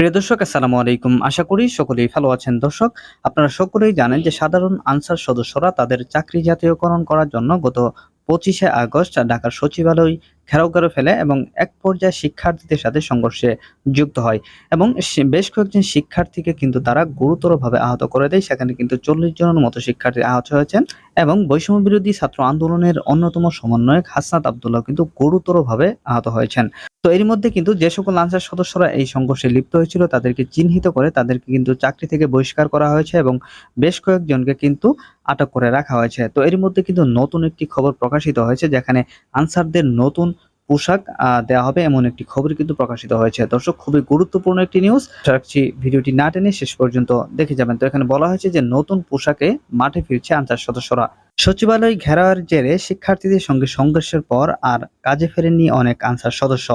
প্রিয় দর্শক, আসসালামু আলাইকুম। আশা করি সকলেই ভালো আছেন। দর্শক, আপনারা সকলেই জানেন যে সাধারণ আনসার সদস্যরা তাদের চাকরি জাতীয়করণ করার জন্য গত পঁচিশে আগস্ট ঢাকার সচিবালয় ঘেরাও করে ফেলে এবং এক পর্যায়ে শিক্ষার্থীদের সাথে সংঘর্ষে যুক্ত হয় এবং বেশ কয়েকজন শিক্ষার্থীকে কিন্তু তারা গুরুতরভাবে আহত করে দেয়। সেখানে কিন্তু চল্লিশ জনের মতো শিক্ষার্থী আহত হয়েছেন এবং বৈষম্য বিরোধী ছাত্র আন্দোলনের অন্যতম সমন্বয়ক হাসনাত আবদুল্লাহ কিন্তু গুরুতরভাবে আহত হয়েছেন। তো এর মধ্যে কিন্তু যে সকল আনসার সদস্যরা এই সংঘর্ষে লিপ্ত হয়েছিল, তাদেরকে চিহ্নিত করে তাদেরকে কিন্তু চাকরি থেকে বহিষ্কার করা হয়েছে এবং বেশ কয়েকজনকে কিন্তু আটক করে রাখা হয়েছে। তো এর মধ্যে কিন্তু নতুন একটি খবর প্রকাশিত হয়েছে, যেখানে আনসারদের নতুন পোশাক দেওয়া হবে এমন একটি খবর কিন্তু প্রকাশিত হয়েছে। দর্শক, খুবই গুরুত্বপূর্ণ একটি নিউজ রাখছি ভিডিওটি না টেনে শেষ পর্যন্ত দেখে যাবেন। তো এখানে বলা হয়েছে যে, নতুন পোশাকে মাঠে ফিরছে আনসার সদস্যরা। সচিবালয় ঘেরাওয়ের জেরে শিক্ষার্থীদের সঙ্গে সংঘর্ষের পর আর কাজে ফেরেননি অনেক আনসার সদস্য।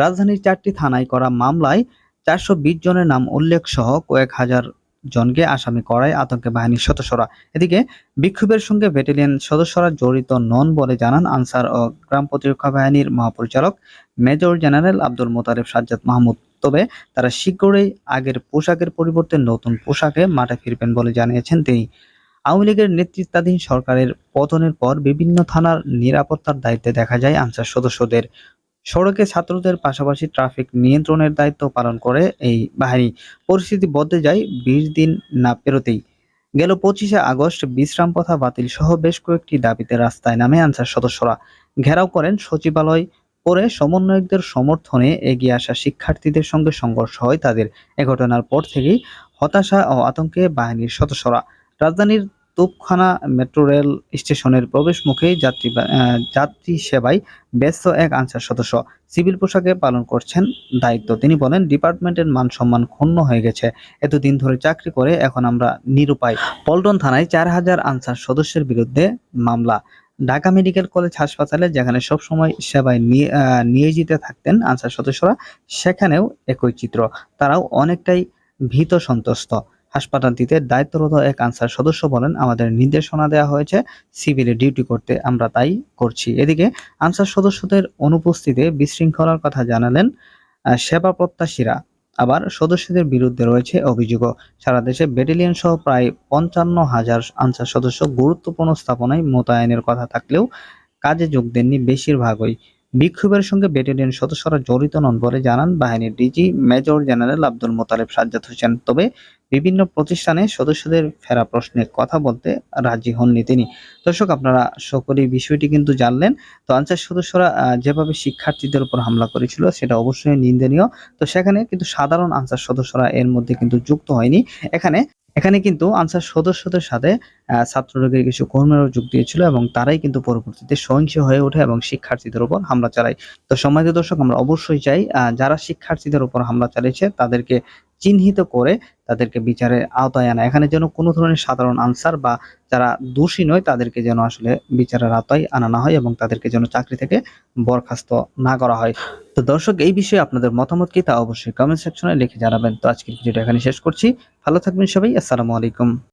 রাজধানীর চারটি থানায় করা মামলায় চারশো বিশ জনের নাম উল্লেখ সহ কয়েক হাজার জনকে আসামি করায় আতঙ্কে বাহিনীর সদস্যরা। এদিকে বিক্ষোভের সঙ্গে ব্যাটালিয়ন সদস্যরা জড়িত নন বলে জানান আনসার ও গ্রাম প্রতিরক্ষা বাহিনীর মহাপরিচালক মেজর জেনারেল আব্দুল মোতারেফ সাজ্জাদ মাহমুদ। তবে তারা শীঘ্রই আগের পোশাকের পরিবর্তে নতুন পোশাকে মাঠে ফিরবেন বলে জানিয়েছেন তিনি। আওয়ামী লীগের নেতৃত্বাধীন সরকারের পতনের পর বিভিন্ন থানার নিরাপত্তার দায়িত্বে দেখা যায় আনসার সদস্যদের। সড়কে ছাত্রদের পাশাপাশি ট্রাফিক নিয়ন্ত্রণের দায়িত্ব পালন করে এই বাহিনী। পরিস্থিতি বদলে যায় বিশ দিন না পেরোতেই। গেল পঁচিশে আগস্ট বিশ্রাম পথা বাতিল সহ বেশ কয়েকটি দাবিতে রাস্তায় নামে আনসার সদস্যরা। ঘেরাও করেন সচিবালয় পরে সমন্বয়কদের সমর্থনে এগিয়ে আসা শিক্ষার্থীদের সঙ্গে সংঘর্ষ হয় তাদের। এ ঘটনার পর থেকেই হতাশা ও আতঙ্কে বাহিনীর সদস্যরা। রাজধানীর তোপখানা মেট্রো রেল স্টেশনের প্রবেশ মুখে যাত্রী যাত্রী সেবায় ব্যস্ত এক আনসার সদস্য। সিভিল পোশাকে পালন করছেন দায়িত্ব। তিনি বলেন, ডিপার্টমেন্টের মান সম্মান ক্ষুণ্ণ হয়ে গেছে। এতদিন ধরে চাকরি করে এখন আমরা নিরুপায়। পল্টন থানায় চার হাজার আনসার সদস্যের বিরুদ্ধে মামলা। ঢাকা মেডিকেল কলেজ হাসপাতালে যেখানে সবসময় সেবায় নিয়োজিত থাকতেন আনসার সদস্যরা, সেখানেও একই চিত্র। তারাও অনেকটাই ভীত সন্ত্রস্ত। হাসপাতালটিতে দায়িত্বরত এক আনসার সদস্য বলেন, আমাদের নির্দেশনা দেওয়া হয়েছে, সিভিলে ডিউটি করতে আমরা তাই করছি। এদিকে আনসার সদস্যদের অনুপস্থিতিতে বিশৃঙ্খলার কথা জানালেন সেবা প্রত্যাশীরা। আবার সদস্যদের বিরুদ্ধে রয়েছে অভিযোগও। সারা দেশে ব্যাটালিয়ন সহ প্রায় পঞ্চান্ন হাজার আনসার সদস্য গুরুত্বপূর্ণ স্থাপনায় মোতায়েনের কথা থাকলেও কাজে যোগ দেননি বেশিরভাগই। বিক্ষোভের সঙ্গে ব্যাটালিয়ন সদস্যরা জড়িত নন বলে জানান বাহিনীর DG major general Abdul Motaleb Sajjad Hossain. তবে বিভিন্ন প্রতিষ্ঠানে সদস্যদের ফেরা প্রশ্নে কথা বলতে রাজি হননি তিনি। দর্শক, আপনারা সকলেই বিষয়টি কিন্তু জানলেন। তো আনসার সদস্যরা যেভাবে শিক্ষার্থীদের উপর হামলা করেছিল, সেটা অবশ্যই নিন্দনীয়। তো সেখানে কিন্তু সাধারণ আনসার সদস্যরা এর মধ্যে কিন্তু যুক্ত হয়নি। এখানে এখানে কিন্তু আনসার সদস্যদের সাথে ছাত্রলীগের কিছু কর্মীরাও যোগ দিয়েছিল এবং তারাই কিন্তু পরবর্তীতে সহিংস হয়ে ওঠে এবং শিক্ষার্থীদের উপর হামলা চালায়। তো সম্মানিত দর্শক, আমরা অবশ্যই চাই যারা শিক্ষার্থীদের উপর হামলা চালিয়েছে, তাদেরকে চিহ্নিত করে তাদেরকে বিচারের আওতায় আনা। এখানে যেন কোনো ধরনের সাধারণ আনসার বা যারা দোষী নয়, তাদেরকে যেন আসলে বিচারের আওতায় আনা না হয় এবং তাদেরকে যেন চাকরি থেকে বরখাস্ত না করা হয়। তো দর্শক, এই বিষয়ে আপনাদের মতামত কি তা অবশ্যই কমেন্ট সেকশনে লিখে জানাবেন। তো আজকের ভিডিওটা এখানে শেষ করছি। ভালো থাকবেন সবাই। আসসালামু আলাইকুম।